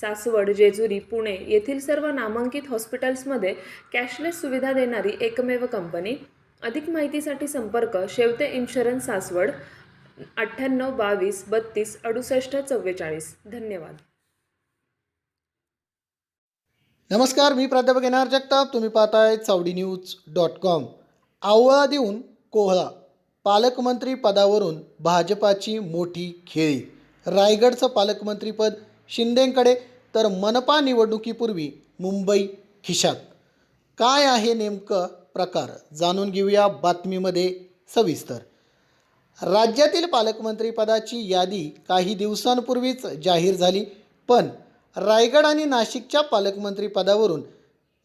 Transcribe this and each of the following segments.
सासवड जेजुरी पुणे येथील सर्व नामांकित हॉस्पिटल्समध्ये कॅशलेस सुविधा देणारी एकमेव कंपनी. अधिक माहितीसाठी संपर्क शेवते इन्शुरन्स सासवड अठ्ठ्याण्णव बावीस बत्तीस अडुसष्ट चव्वेचाळीस. धन्यवाद. नमस्कार मी प्राध्यापक एन जगताप. तुम्ही पाहताय चावडी न्यूज डॉट कॉम. आवळा देऊन कोहळा. पालकमंत्री पदावरून भाजपाची मोठी खेळी. रायगडचं पालकमंत्रीपद शिंदेंकडे तर मनपा निवडणुकीपूर्वी मुंबई खिशात. काय आहे नेमकं प्रकार? जाणून घेऊया बातमीमध्ये सविस्तर. राज्यातील पालकमंत्रीपदाची यादी काही दिवसांपूर्वीच जाहीर झाली पण रायगड आणि नाशिकच्या पालकमंत्रीपदावरून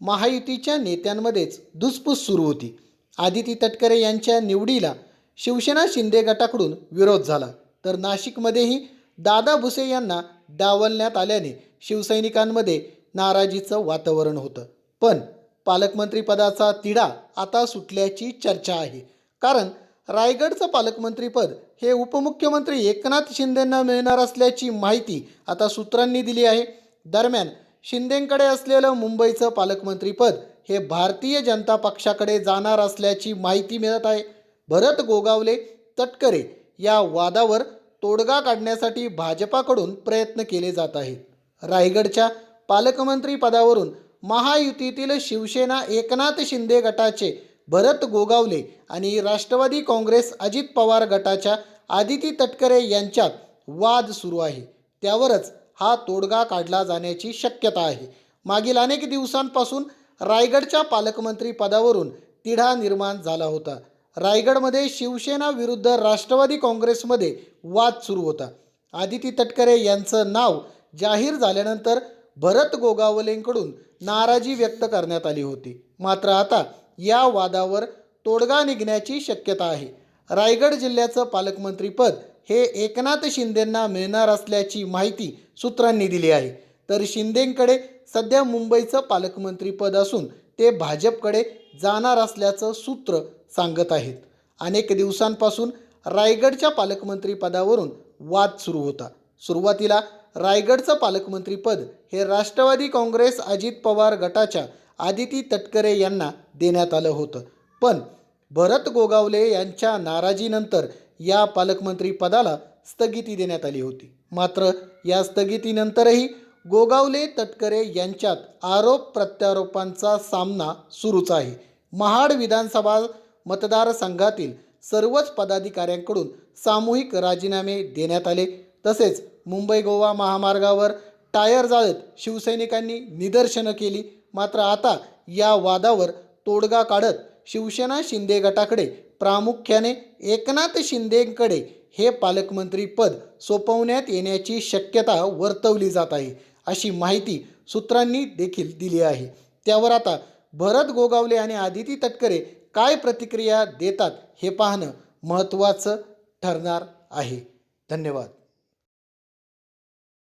महायुतीच्या नेत्यांमध्येच धुसफूस सुरू होती. आदिती तटकरे यांच्या निवडीला शिवसेना शिंदे गटाकडून विरोध झाला. तर नाशिकमध्येही दादा भुसे यांना डावलण्यात आल्याने शिवसैनिकांमध्ये नाराजीचं वातावरण होतं. पण पालकमंत्रीपदाचा तिढा आता सुटल्याची चर्चा आहे. कारण रायगडचं पालकमंत्रीपद हे उपमुख्यमंत्री एकनाथ शिंदेंना मिळणार असल्याची माहिती आता सूत्रांनी दिली आहे. दरम्यान शिंदेंकडे असलेलं मुंबईचं पालकमंत्रीपद हे भारतीय जनता पक्षाकडे जाणार असल्याची माहिती मिळत आहे. भरत गोगावले तटकरे या वादावर तोडगा काढण्यासाठी भाजपाकडून प्रयत्न केले जात आहेत. रायगडच्या पालकमंत्री पदावरून महायुतीतील शिवसेना एकनाथ शिंदे गटाचे भरत गोगावले आणि राष्ट्रवादी काँग्रेस अजित पवार गटाच्या आदिती तटकरे यांच्यात वाद सुरू आहे. त्यावरच हा तोडगा काढला जाण्याची शक्यता आहे. मागील अनेक दिवसांपासून रायगडच्या पालकमंत्री पदावरून तिढा निर्माण झाला होता. रायगडमध्ये शिवसेना विरुद्ध राष्ट्रवादी काँग्रेसमध्ये वाद सुरू होता. आदिती तटकरे यांचं नाव जाहीर झाल्यानंतर भरत गोगावलेंकडून नाराजी व्यक्त करण्यात आली होती. मात्र आता या वादावर तोडगा निघण्याची शक्यता आहे. रायगड जिल्ह्याचं पालकमंत्रीपद हे एकनाथ शिंदेंना मिळणार असल्याची माहिती सूत्रांनी दिली आहे. तर शिंदेंकडे सध्या मुंबईचं पालकमंत्रीपद असून ते भाजपकडे जाणार असल्याचं सूत्र सांगत आहेत. अनेक दिवसांपासून रायगडच्या पालकमंत्रीपदावरून वाद सुरू होता. सुरुवातीला रायगडचं पालकमंत्रीपद हे राष्ट्रवादी काँग्रेस अजित पवार गटाच्या आदिती तटकरे यांना देण्यात आलं होतं. पण भरत गोगावले यांच्या नाराजीनंतर या पालकमंत्री पदाला स्थगिती देण्यात आली होती. मात्र या स्थगितीनंतरही गोगावले तटकरे यांच्यात आरोप प्रत्यारोपांचा सामना सुरूच आहे. महाड विधानसभा मतदारसंघातील सर्वच पदाधिकाऱ्यांकडून सामूहिक राजीनामे देण्यात आले. तसेच मुंबई गोवा महामार्गावर टायर जाळत शिवसैनिकांनी निदर्शनं केली. मात्र आता या वादावर तोडगा काढत शिवसेना शिंदे गटाकडे प्रामुख्याने एकनाथ शिंदेकडे हे पालकमंत्री पद सोपवण्यात येण्याची शक्यता वर्तवली जात आहे अशी माहिती सूत्रांनी देखील दिली आहे. त्यावर आता भरत गोगावले आणि आदिती तटकरे काय प्रतिक्रिया देतात हे पाहणं महत्त्वाचं ठरणार आहे. धन्यवाद.